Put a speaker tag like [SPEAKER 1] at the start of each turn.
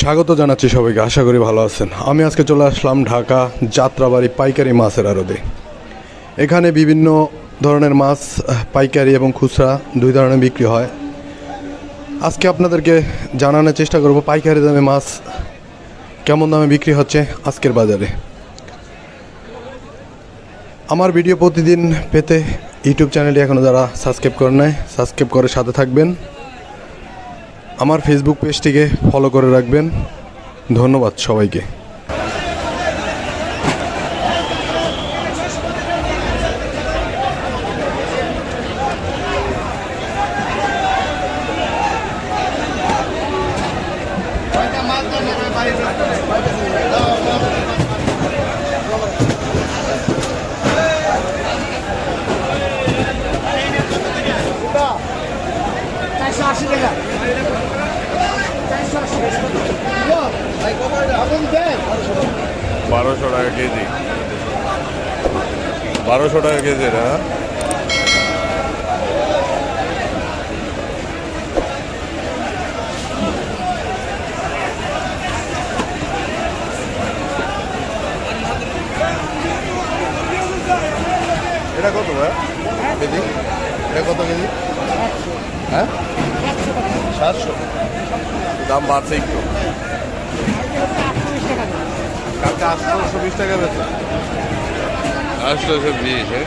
[SPEAKER 1] স্বাগত জানাচ্ছি সবাইকে, আশা করি ভালো আছেন। আমি আজকে চলে আসলাম ঢাকা যাত্রাবাড়ি পাইকারি মাছের আড়তে। এখানে বিভিন্ন ধরনের মাছ, পাইকারি এবং খুচরা দুই ধরনের বিক্রি হয়। আজকে আপনাদেরকে জানানোর চেষ্টা করব পাইকারি দামে মাছ কেমন দামে বিক্রি হচ্ছে আজকের বাজারে। আমার ভিডিও প্রতিদিন পেতে ইউটিউব চ্যানেলটি এখনও যারা সাবস্ক্রাইব করেন নাই, সাবস্ক্রাইব করে সাথে থাকবেন। আমার ফেসবুক পেজটিকে ফলো করে রাখবেন। ধন্যবাদ সবাইকে
[SPEAKER 2] চারশো আশি টাকা চারশো আশি এখন দেন
[SPEAKER 3] বারোশো টাকা কেজি। বারোশো টাকা কেজি না এটা কত কেজি? এটা কত কেজি? হ্যাঁ? সাতশো। দাম বাড়ছে একটু। কালকে আটশোশো বিশ টাকা বেচা। আটশোশো বিশ হ্যাঁ?